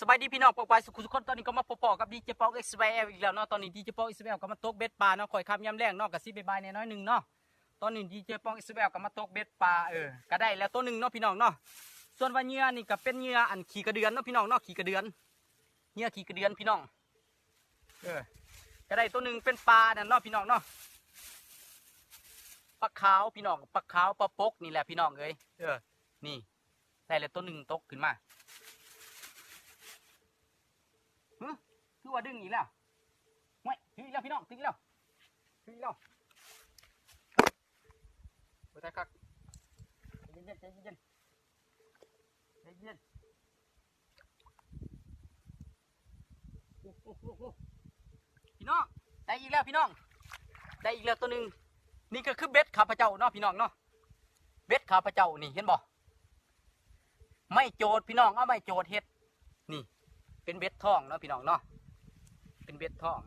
สบายดีพี่น้องปอกไปสุขุสุขคนตอนนี้ก็มาพบๆกับดีเจปอกเอ็กซ์แวลอีกแล้วเนาะตอนนี้ดีเจปอกเอ็กซ์แวลก็มาตกเบ็ดปลาเนาะคอยคำย้ำแรงเนาะกับซีบายๆน้อยหนึ่งเนาะตอนนี้ดีเจปอกเอ็กซ์แวลก็มาตกเบ็ดปลาเออก็ได้แล้วตัวหนึ่งเนาะพี่น้องเนาะส่วนว่าเหยื่อนี่ก็เป็นเหยื่ออันขี่กระเดือนเนาะพี่น้องเนาะขี่กระเดือนเหยื่อขี่กระเดือนพี่น้องเออก็ได้ตัวหนึ่งเป็นปลานั่นเนาะพี่น้องเนาะปลาขาวพี่น้องปลาขาวปลาปกนี่แหละพี่น้องเอ้ยเออนี่ได้แล้วตัวหนึ่งตกขึ้นมา คือว่าดึงอีกแล้วไม่ถึงอีกแล้วพี่น้องถึงอีกแล้วถึงอีกแล้วไปได้ครับเย็นๆเย็นๆเย็นโอ้โหโอ้โหโอ้โหพี่น้องได้อีกแล้วพี่น้อง ได้อีกแล้วตัวหนึ่งนี่ก็คือเบ็ดข้าพเจ้าเนาะพี่น้องเนาะเบ็ดข้าพเจ้านี่เห็นบ่ไม่โจดพี่น้องเอาไม่โจดเฮ็ดนี่ เป็นเบ็ดทองเนาะพี่น้องเนาะเป็นเบ็ดทอง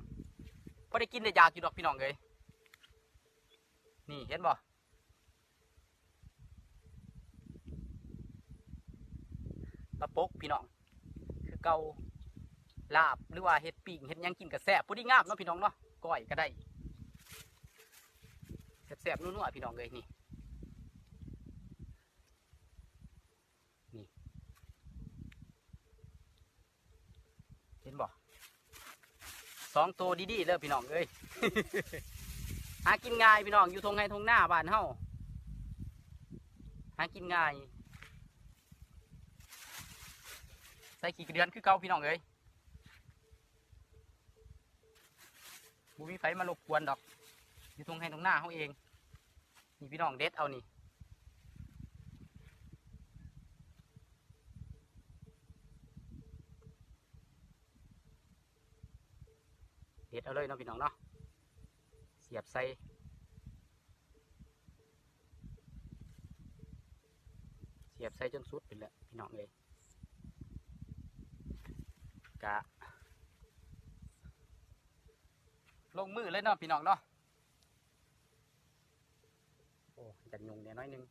พอได้กินได้ยากอยู่ดอกพี่น้องเลยนี่เห็นบ่ปลาปกพี่น้องคือเกาลาบหรือว่าเห็ดปิ่งเห็ดยังกินกับแซ่บพุดดิ้งงามเนาะพี่น้องเนาะก้อยก็ได้แซ่บๆนัวๆพี่น้องเลยนี่เห็นบ่ สองตัวดีๆเด้อพี่น้องเอ้ย หากินง่ายพี่น้องอยู่ทงไงทงหน้าบ้านเฮาหากินง่ายใส่ขี้กระเดือนคือเก่าพี่น้องเอ้ยบุมีไฟมารบกวนดอก อยู่ทงไงทงหน้าเฮาเองนี่พี่น้องเด็ดเอานี่ เด็ดเอาเลยเนาะพี่น้องเนาะเสียบใส่เสียบใส่จนสุดไปเลยพี่น้องเลยกะลงมือเลยเนาะพี่น้องเนาะโอ้จัดยุงเนี่ยน้อยหนึง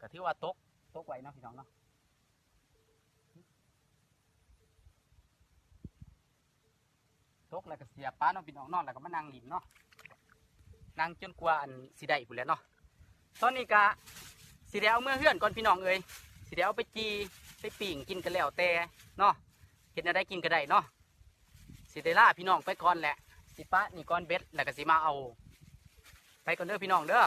ก็ถือว่าตกตกไว้เนาะพี่น้องเนาะ ตกแล้วก็เสียป้าเนาะพี่น้องนอนแล้วก็มานั่งหลินเนาะนั่งจนกว่าอันสิได้พุ่นแหล้วเนาะตอนนี้ก็สิได้เอาเมื่อเฮือนก่อนพี่น้องเอ้ยสิได้เอาไปจีไปปิ่งกินกันแล้วแต่เนาะเห็นอะไรกินก็ได้เนาะสิได้ล่าพี่น้องไปก่อนแหละสิป้านี่ก้อนเบ็ดแล้วก็สิมาเอา ไปก่อนเด้อพี่น้องเด้อ